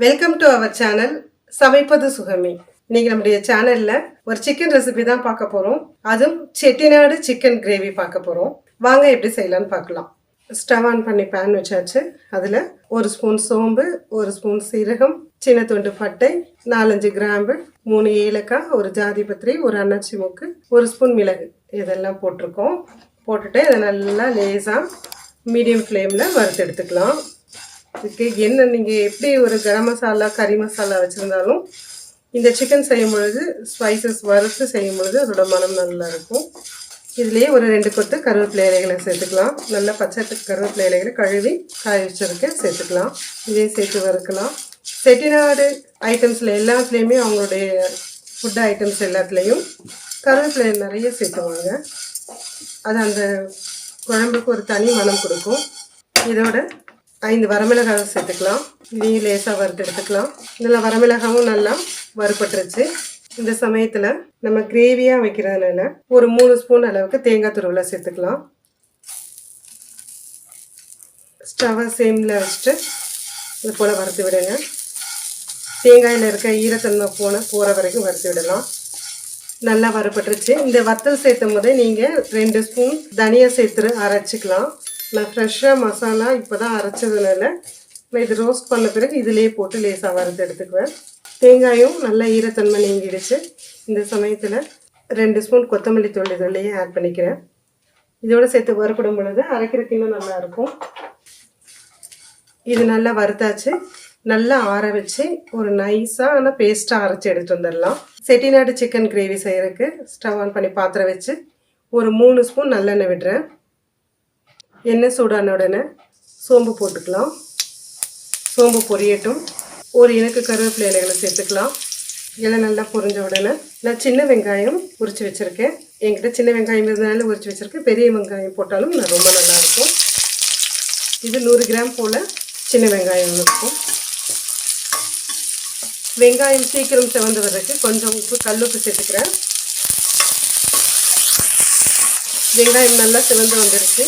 Welcome to our channel சமைப்பது சுகமே. இன்னைக்கு நம்முடைய சேனல்ல ஒரு சிக்கன் ரெசிபி தான் பார்க்க போறோம். அதுவும் செட்டிநாடு சிக்கன் கிரேவி பார்க்க போறோம். வாங்க எப்படி செய்யலாம்னு பார்க்கலாம். ஸ்டவ் ஆன் பண்ணி பேன் வச்சாச்சு. அதில் ஒரு ஸ்பூன் சோம்பு ஒரு ஸ்பூன் சீரகம் சின்ன துண்டு பட்டை நாலஞ்சு கிராம்பு மூணு ஏலக்காய் ஒரு ஜாதி பத்திரி ஒரு அன்னாச்சி மூக்கு ஒரு ஸ்பூன் மிளகு. இதெல்லாம் போட்டிருக்கோம். போட்டுட்டு இதை நல்லா லேசாக மீடியம் ஃப்ளேமில் வறுத்து எடுத்துக்கலாம். இதுக்கு என்ன நீங்கள் எப்படி ஒரு கரம் மசாலா கறி மசாலா வச்சுருந்தாலும் இந்த சிக்கன் செய்யும் பொழுது ஸ்பைசஸ் வறுத்து செய்யும் பொழுது அதோட மனம் நல்லா இருக்கும். இதுலேயே ஒரு ரெண்டு கொத்து கருவேப்பிலை இலைகளை சேர்த்துக்கலாம். நல்லா பச்சை கருவேப்பிலை இலைகளை கழுவி காய வச்சிருக்கேன் சேர்த்துக்கலாம். இதே சேர்த்து வறுக்கலாம். செட்டிநாடு ஐட்டம்ஸில் எல்லாத்துலேயுமே அவங்களுடைய ஃபுட் ஐட்டம்ஸ் எல்லாத்துலேயும் கருவேப்பிலை நிறைய சேர்த்துவாங்க அது அந்த குழம்புக்கு ஒரு தனி மனம் கொடுக்கும். இதோட ஐந்து வரமிளகாய் சேர்த்துக்கலாம். இதையும் லேசாக வறுத்து எடுத்துக்கலாம். இதில் வரமிளகாவும் நல்லா வறுபட்டுருச்சு. இந்த சமயத்தில் நம்ம கிரேவியாக வைக்கிறதுனால ஒரு மூணு ஸ்பூன் அளவுக்கு தேங்காய் துருவலை சேர்த்துக்கலாம். ஸ்டவை சேமில் வச்சுட்டு இது போல் வறுத்து விடுங்க. தேங்காயில் இருக்க ஈரத்தன்மை போன போகிற வரைக்கும் வறுத்து விடலாம். நல்லா வறுபட்டுருச்சு. இந்த வத்தல் சேர்த்தும் போதே நீங்கள் ரெண்டு ஸ்பூன் தனியாக சேர்த்து அரைச்சிக்கலாம். நான் ஃப்ரெஷ்ஷாக மசாலா இப்போ தான் அரைச்சதுனால நான் இது ரோஸ்ட் பண்ண பிறகு இதிலே போட்டு லேசாக வறுத்து எடுத்துக்குவேன். தேங்காயும் நல்லா ஈரத்தன்மை நீங்கிடுச்சு. இந்த சமயத்தில் ரெண்டு ஸ்பூன் கொத்தமல்லி தூள் இதுலேயே ஆட் பண்ணிக்கிறேன். இதோட சேர்த்து வறுப்படும் பொழுது அரைக்கிறதுக்கு இன்னும் நல்லாயிருக்கும் இது நல்லா வறுத்தாச்சு. நல்லா ஆற வச்சு ஒரு நைஸான பேஸ்ட்டாக அரைச்சி எடுத்துகிட்டு வந்துடலாம். செட்டிநாடு சிக்கன் கிரேவி செய்கிறதுக்கு ஸ்டவ் ஆன் பண்ணி பாத்திரம் வச்சு ஒரு மூணு ஸ்பூன் நல்லெண்ணெய் விடுறேன். எண்ணெய் சூடான உடனே சோம்பு போட்டுக்கலாம். சோம்பு பொரியட்டும். ஒரு இலக்கு கருவேப்பிலை இலைகளை சேர்த்துக்கலாம். இலை நல்லா பொரிஞ்ச உடனே நான் சின்ன வெங்காயம் உரிச்சு வச்சுருக்கேன். என்கிட்ட சின்ன வெங்காயம் இருந்தனால உரிச்சு வச்சுருக்கேன். பெரிய வெங்காயம் போட்டாலும் நான் ரொம்ப நல்லாயிருக்கும் இது நூறு கிராம் போல் சின்ன வெங்காயம் இருக்கும். வெங்காயம் சீக்கிரம் செவந்து வர்றதுக்கு கொஞ்சம் உப்பு கல்லுப்பு சேர்த்துக்கிறேன். வெங்காயம் நல்லா சிவந்து வந்துருச்சு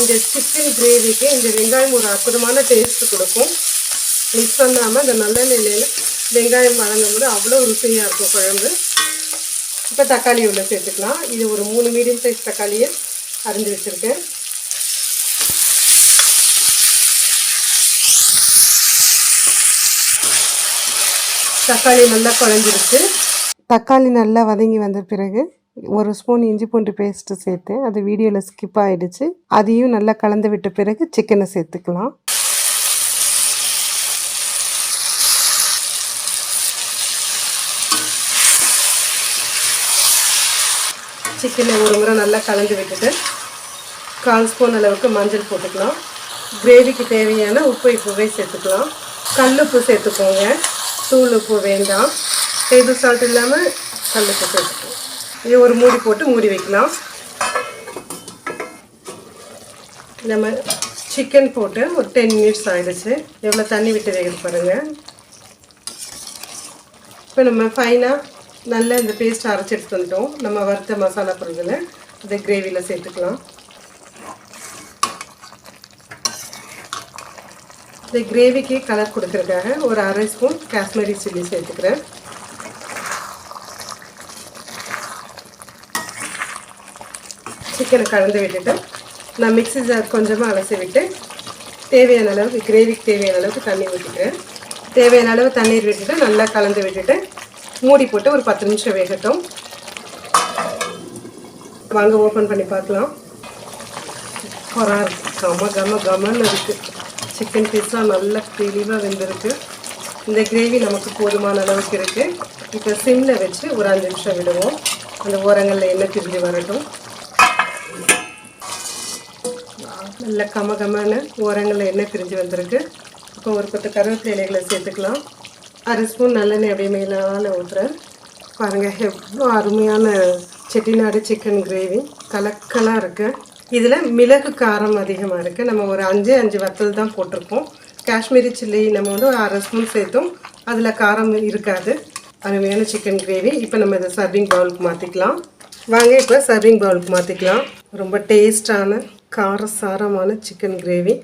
இந்த சிக்கன் கிரேவிக்கு இந்த வெங்காயம் ஒரு அற்புதமான டேஸ்ட்டு கொடுக்கும். மிஸ் பண்ணாமல் இந்த நல்லெண்ணெயில் வெங்காயம் வழங்கும் போது அவ்வளோ ருசியாக இருக்கும் குழம்பு. இப்போ தக்காளி உள்ள சேர்த்துக்கலாம். இது ஒரு மூணு மீடியம் சைஸ் தக்காளியை அரிஞ்சு வச்சுருக்கேன். தக்காளி நல்லா குழஞ்சிருச்சு. தக்காளி நல்லா வதங்கி வந்த பிறகு ஒரு ஸ்பூன் இஞ்சி பூண்டு பேஸ்ட்டு சேர்த்தேன் அது வீடியோவில் ஸ்கிப் ஆகிடுச்சு அதையும் நல்லா கலந்து விட்ட பிறகு சிக்கனை சேர்த்துக்கலாம். சிக்கனை ஒரு முறை நல்லா கலந்து விட்டுட்டு கால் ஸ்பூன் அளவுக்கு மஞ்சள் போட்டுக்கலாம். கிரேவிக்கு தேவையான உப்பு இப்போவே சேர்த்துக்கலாம். கல் உப்பு சேர்த்துக்கோங்க. தூள் உப்பு வேண்டாம். டேபிள் சால்ட் இல்லாமல் கல் உப்பு சேர்த்துக்கோங்க இது ஒரு மூடி போட்டு மூடி வைக்கலாம். நம்ம சிக்கன் போட்டு ஒரு டென் மினிட்ஸ் ஆகிடுச்சு எவ்வளோ தண்ணி விட்டு வேகுது பாருங்கள் இப்போ நம்ம ஃபைனாக நல்லா இந்த பேஸ்ட் அரைச்சி எடுத்து வந்துட்டோம். நம்ம வறுத்த மசாலா பொருள்களை இந்த கிரேவியில் சேர்த்துக்கலாம். இந்த கிரேவிக்கு கலர் கொடுக்குறதுக்காக ஒரு அரை ஸ்பூன் காஷ்மீரி சில்லி சேர்த்துக்கிறேன். சிக்கனை கலந்து விட்டுட்டு நான் மிக்ஸி ஜார் கொஞ்சமாக அலசி விட்டு தேவையான அளவுக்கு கிரேவிக்கு தேவையான அளவுக்கு தண்ணி ஊற்றிக்கிறேன் தேவையான அளவு தண்ணீர் விட்டுட்டு நல்லா கலந்து விட்டுட்டு மூடி போட்டு ஒரு பத்து நிமிஷம் வேகட்டும். வாங்க ஓப்பன் பண்ணி பார்க்கலாம். கொரா கம கம கமன்னு இருக்குது சிக்கன் பீஸ்லாம் நல்லா தெளிவாக வெந்திருக்கு. இந்த கிரேவி நமக்கு போதுமான அளவுக்கு இருக்குது இப்போ சிம்மில் வச்சு ஒரு அஞ்சு நிமிஷம் விடுவோம். அந்த ஓரங்களில் எண்ணெய் பிரிஞ்சு வரட்டும். நல்ல கமகமான ஓரங்களில் எண்ணெய் பிரிஞ்சு வந்திருக்கு. இப்போ ஒரு பத்து கருவேப்பிலை இலைகளை சேர்த்துக்கலாம். அரை ஸ்பூன் நல்லெண்ணெய் அப்படியே மேலான ஊற்றுறேன் பாருங்கள் எவ்வளோ அருமையான செட்டிநாடு சிக்கன் கிரேவி. கலக்கலாக இருக்குது இதில் மிளகு காரம் அதிகமாக இருக்குது நம்ம ஒரு அஞ்சு அஞ்சு வத்தல் தான் போட்டிருக்கோம் காஷ்மீரி சில்லி நம்ம வந்து அரை ஸ்பூன் சேர்த்தோம். அதில் காரம் இருக்காது. அருமையான சிக்கன் கிரேவி. இப்போ நம்ம இதை சர்விங் பவுலுக்கு மாற்றிக்கலாம் வாங்க இப்போ சர்விங் பவுலுக்கு மாற்றிக்கலாம் ரொம்ப டேஸ்டான காரசாரமான சிக்கன் கிரேவி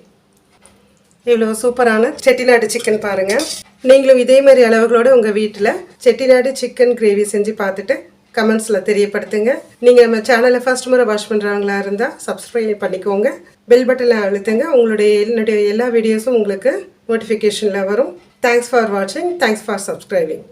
இவ்வளோ சூப்பரான செட்டிநாடு சிக்கன் பாருங்கள் நீங்களும் இதே மாதிரி அளவுகளோடு உங்கள் வீட்டில் செட்டிநாடு சிக்கன் கிரேவி செஞ்சு பார்த்துட்டு கமெண்ட்ஸில் தெரியப்படுத்துங்க. நீங்கள் நம்ம சேனலை ஃபர்ஸ்ட் முறை வாட்ச் பண்ணுறாங்களா இருந்தால் சப்ஸ்கிரைப் பண்ணிக்கோங்க. பெல் பட்டனை அழுத்துங்க. உங்களுடைய என்னுடைய எல்லா வீடியோஸும் உங்களுக்கு நோட்டிஃபிகேஷனில் வரும். தேங்க்ஸ் ஃபார் வாட்சிங் தேங்க்ஸ் ஃபார் சப்ஸ்கிரைபிங்